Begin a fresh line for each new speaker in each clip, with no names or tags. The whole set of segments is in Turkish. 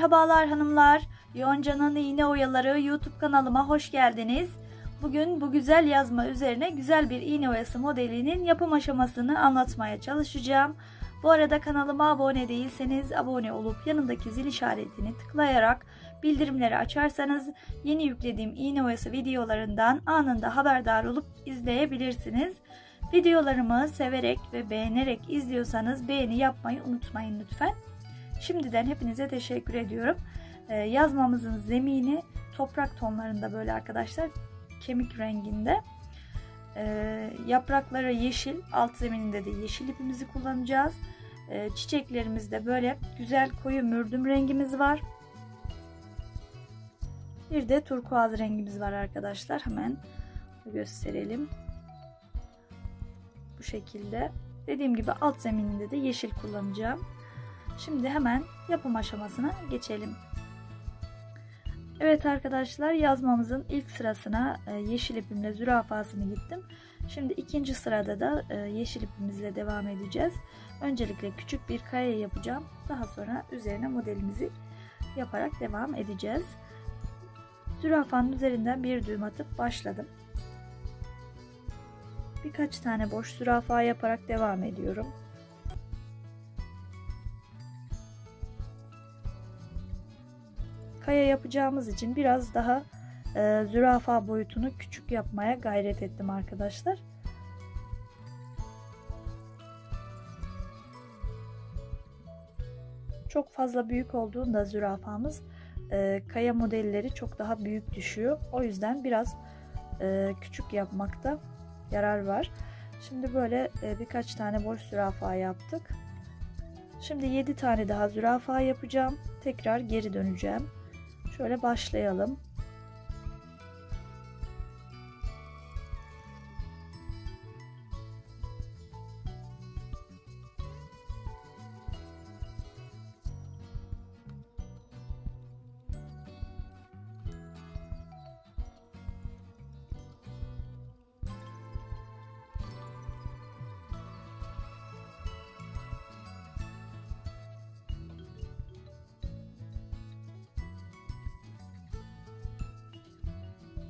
Merhabalar hanımlar. Yonca'nın iğne oyaları YouTube kanalıma hoş geldiniz. Bugün bu güzel yazma üzerine güzel bir iğne oyası modelinin yapım aşamasını anlatmaya çalışacağım. Bu arada kanalıma abone değilseniz abone olup yanındaki zil işaretini tıklayarak bildirimleri açarsanız yeni yüklediğim iğne oyası videolarından anında haberdar olup izleyebilirsiniz. Videolarımı severek ve beğenerek izliyorsanız beğeni yapmayı unutmayın lütfen. Şimdiden hepinize teşekkür ediyorum. Ee, yazmamızın zemini toprak tonlarında böyle arkadaşlar kemik renginde. Ee, yaprakları yeşil, alt zemininde de yeşil ipimizi kullanacağız. Ee, çiçeklerimizde böyle güzel koyu mürdüm rengimiz var. Bir de turkuaz rengimiz var arkadaşlar. Hemen gösterelim. Bu şekilde. Dediğim gibi alt zemininde de yeşil kullanacağım. Şimdi hemen yapım aşamasına geçelim. Evet arkadaşlar yazmamızın ilk sırasına e, yeşil ipimle zürafasını gittim. Şimdi ikinci sırada da e, yeşil ipimizle devam edeceğiz. Öncelikle küçük bir kaya yapacağım. Daha sonra üzerine modelimizi yaparak devam edeceğiz. Zürafanın üzerinden bir düğüm atıp başladım. Birkaç tane boş zürafa yaparak devam ediyorum. Kaya yapacağımız için biraz daha e, zürafa boyutunu küçük yapmaya gayret ettim arkadaşlar. Çok fazla büyük olduğunda zürafamız e, kaya modelleri çok daha büyük düşüyor. O yüzden biraz e, küçük yapmakta yarar var. Şimdi böyle e, birkaç tane boş zürafa yaptık. Şimdi 7 tane daha zürafa yapacağım. Tekrar geri döneceğim. Şöyle başlayalım.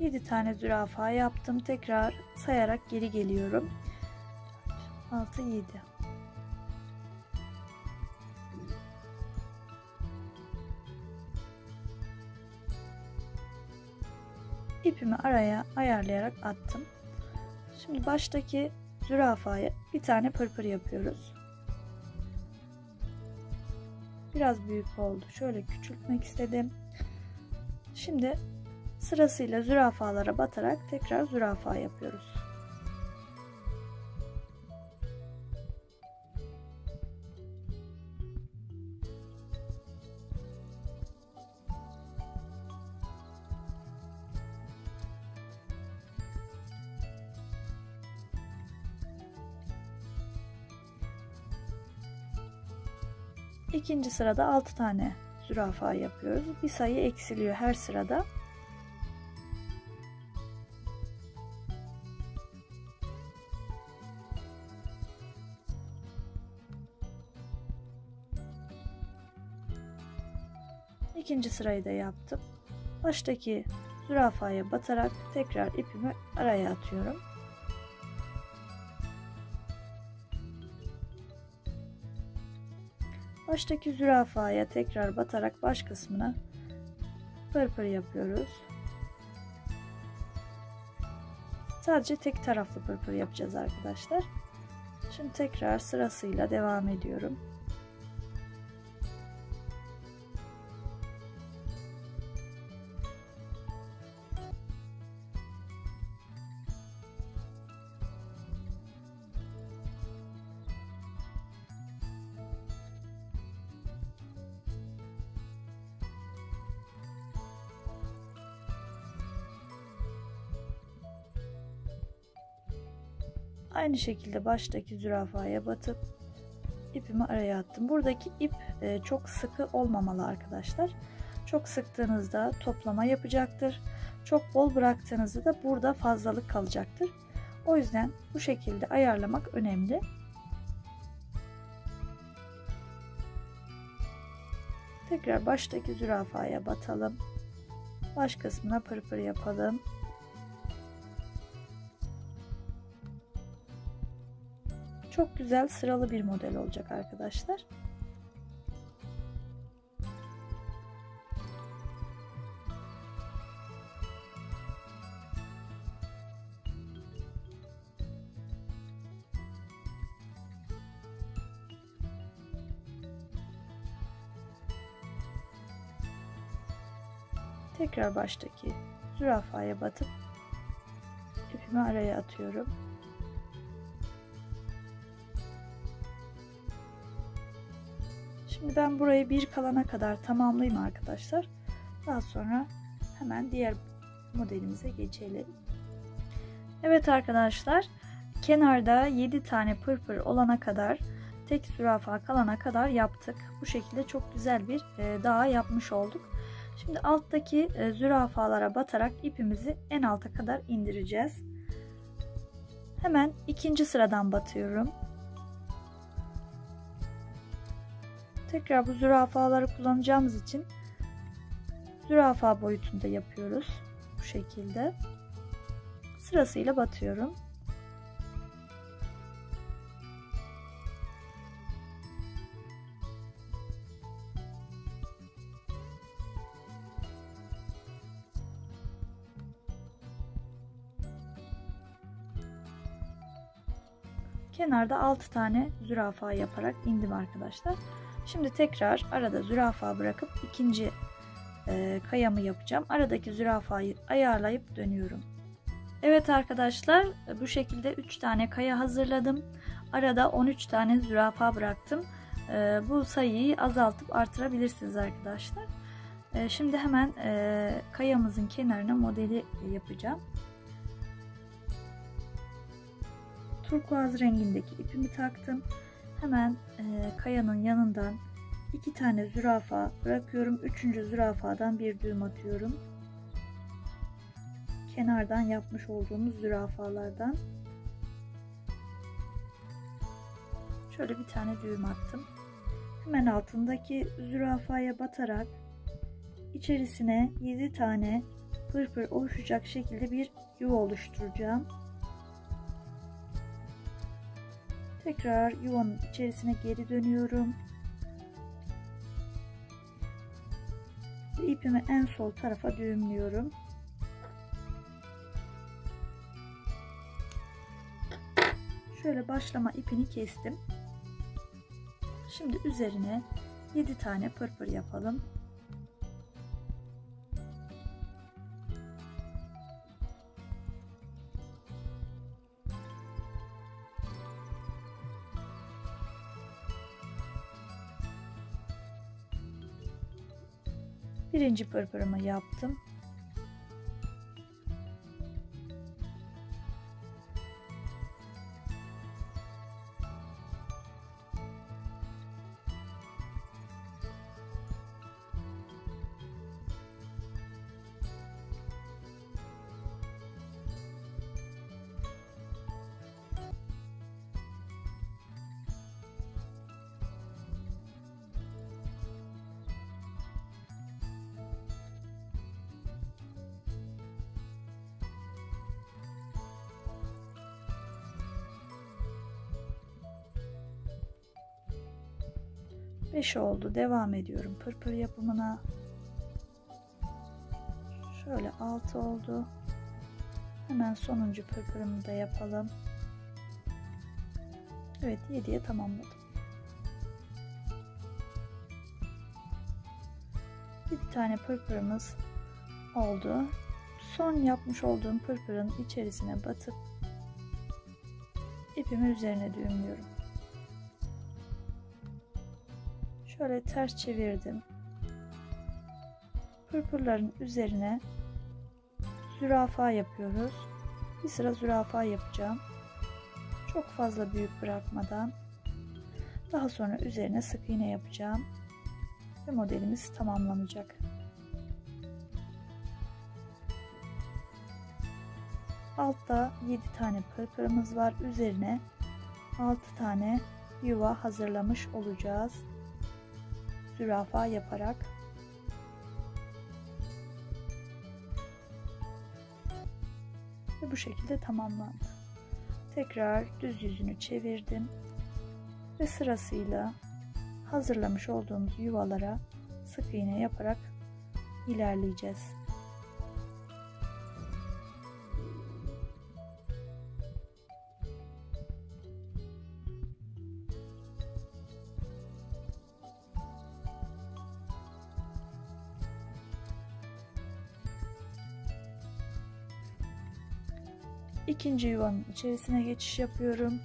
Yedi tane zürafa yaptım. Tekrar sayarak geri geliyorum. 6 7 İpimi araya ayarlayarak attım. Şimdi baştaki zürafaya bir tane pırpır yapıyoruz. Biraz büyük oldu. Şöyle küçültmek istedim. Şimdi Sırasıyla zürafalara batarak tekrar zürafa yapıyoruz. İkinci sırada 6 tane zürafa yapıyoruz. Bir sayı eksiliyor her sırada. İkinci sırayı da yaptım. Baştaki zürafaya batarak tekrar ipimi araya atıyorum. Baştaki zürafaya tekrar batarak baş kısmına pırpır yapıyoruz. Sadece tek taraflı pırpır yapacağız arkadaşlar. Şimdi tekrar sırasıyla devam ediyorum. Aynı şekilde baştaki zürafaya batıp ipimi araya attım. Buradaki ip e, çok sıkı olmamalı arkadaşlar. Çok sıktığınızda toplama yapacaktır. Çok bol bıraktığınızda da burada fazlalık kalacaktır. O yüzden bu şekilde ayarlamak önemli. Tekrar baştaki zürafaya batalım. Baş kısmına pırpır yapalım. Çok güzel sıralı bir model olacak arkadaşlar. Tekrar baştaki zürafaya batıp ipimi araya atıyorum. Şimdi ben burayı bir kalana kadar tamamlayayım arkadaşlar. Daha sonra hemen diğer modelimize geçelim. Evet arkadaşlar kenarda 7 tane pırpır olana kadar tek zürafa kalana kadar yaptık. Bu şekilde çok güzel bir e, dağ yapmış olduk. Şimdi alttaki e, zürafalara batarak ipimizi en alta kadar indireceğiz. Hemen ikinci sıradan batıyorum. Tekrar bu zürafaları kullanacağımız için zürafa boyutunda yapıyoruz. Bu şekilde. Sırasıyla batıyorum. Kenarda 6 tane zürafa yaparak indim arkadaşlar. Şimdi tekrar arada zürafa bırakıp ikinci e, kayamı yapacağım. Aradaki zürafayı ayarlayıp dönüyorum. Evet arkadaşlar bu şekilde 3 tane kaya hazırladım. Arada 13 tane zürafa bıraktım. E, bu sayıyı azaltıp artırabilirsiniz arkadaşlar. E, şimdi hemen e, kayamızın kenarına modeli yapacağım. turkuaz rengindeki ipimi taktım. Hemen e, kayanın yanından iki tane zürafa bırakıyorum. Üçüncü zürafadan bir düğüm atıyorum. Kenardan yapmış olduğumuz zürafalardan. Şöyle bir tane düğüm attım. Hemen altındaki zürafaya batarak içerisine 7 tane pırpır oluşacak şekilde bir yuva oluşturacağım. Tekrar yuvanın içerisine geri dönüyorum. Ve ipimi en sol tarafa düğümlüyorum. Şöyle başlama ipini kestim. Şimdi üzerine 7 tane pırpır yapalım. Birinci pırpırımı yaptım. Beş oldu. Devam ediyorum pırpır yapımına. Şöyle altı oldu. Hemen sonuncu pırpırımı da yapalım. Evet 7'ye tamamladım. 7 tane pırpırımız oldu. Son yapmış olduğum pırpırın içerisine batıp ipimi üzerine düğümlüyorum. Şöyle ters çevirdim. Pırpırların üzerine zürafa yapıyoruz. Bir sıra zürafa yapacağım. Çok fazla büyük bırakmadan. Daha sonra üzerine sık iğne yapacağım. Ve modelimiz tamamlanacak. Altta 7 tane pırpırımız var. Üzerine 6 tane yuva hazırlamış olacağız zürafa yaparak ve bu şekilde tamamlandı. Tekrar düz yüzünü çevirdim ve sırasıyla hazırlamış olduğumuz yuvalara sık iğne yaparak ilerleyeceğiz. İkinci yuvanın içerisine geçiş yapıyorum.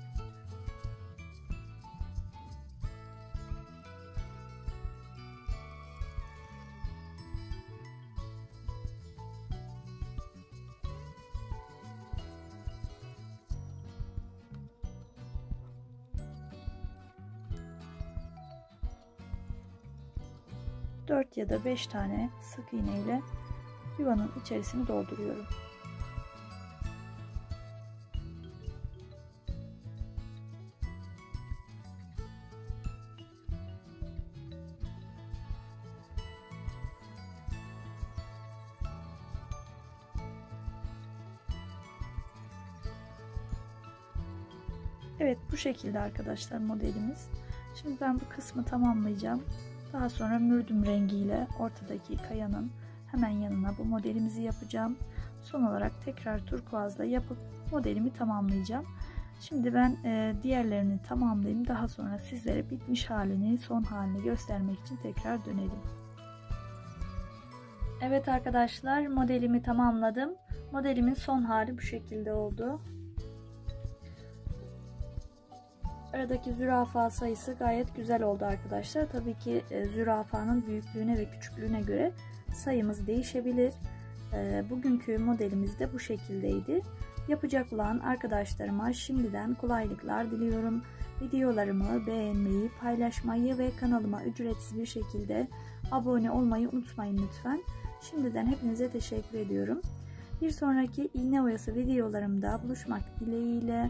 Dört ya da beş tane sık iğne ile yuvanın içerisini dolduruyorum. Evet bu şekilde arkadaşlar modelimiz. Şimdi ben bu kısmı tamamlayacağım. Daha sonra mürdüm rengiyle ortadaki kayanın hemen yanına bu modelimizi yapacağım. Son olarak tekrar turkuazla yapıp modelimi tamamlayacağım. Şimdi ben e, diğerlerini tamamlayayım. Daha sonra sizlere bitmiş halini, son halini göstermek için tekrar dönelim. Evet arkadaşlar modelimi tamamladım. Modelimin son hali bu şekilde oldu. Aradaki zürafa sayısı gayet güzel oldu arkadaşlar. Tabii ki e, zürafanın büyüklüğüne ve küçüklüğüne göre sayımız değişebilir. E, bugünkü modelimiz de bu şekildeydi. Yapacak olan arkadaşlarıma şimdiden kolaylıklar diliyorum. Videolarımı beğenmeyi, paylaşmayı ve kanalıma ücretsiz bir şekilde abone olmayı unutmayın lütfen. Şimdiden hepinize teşekkür ediyorum. Bir sonraki iğne oyası videolarımda buluşmak dileğiyle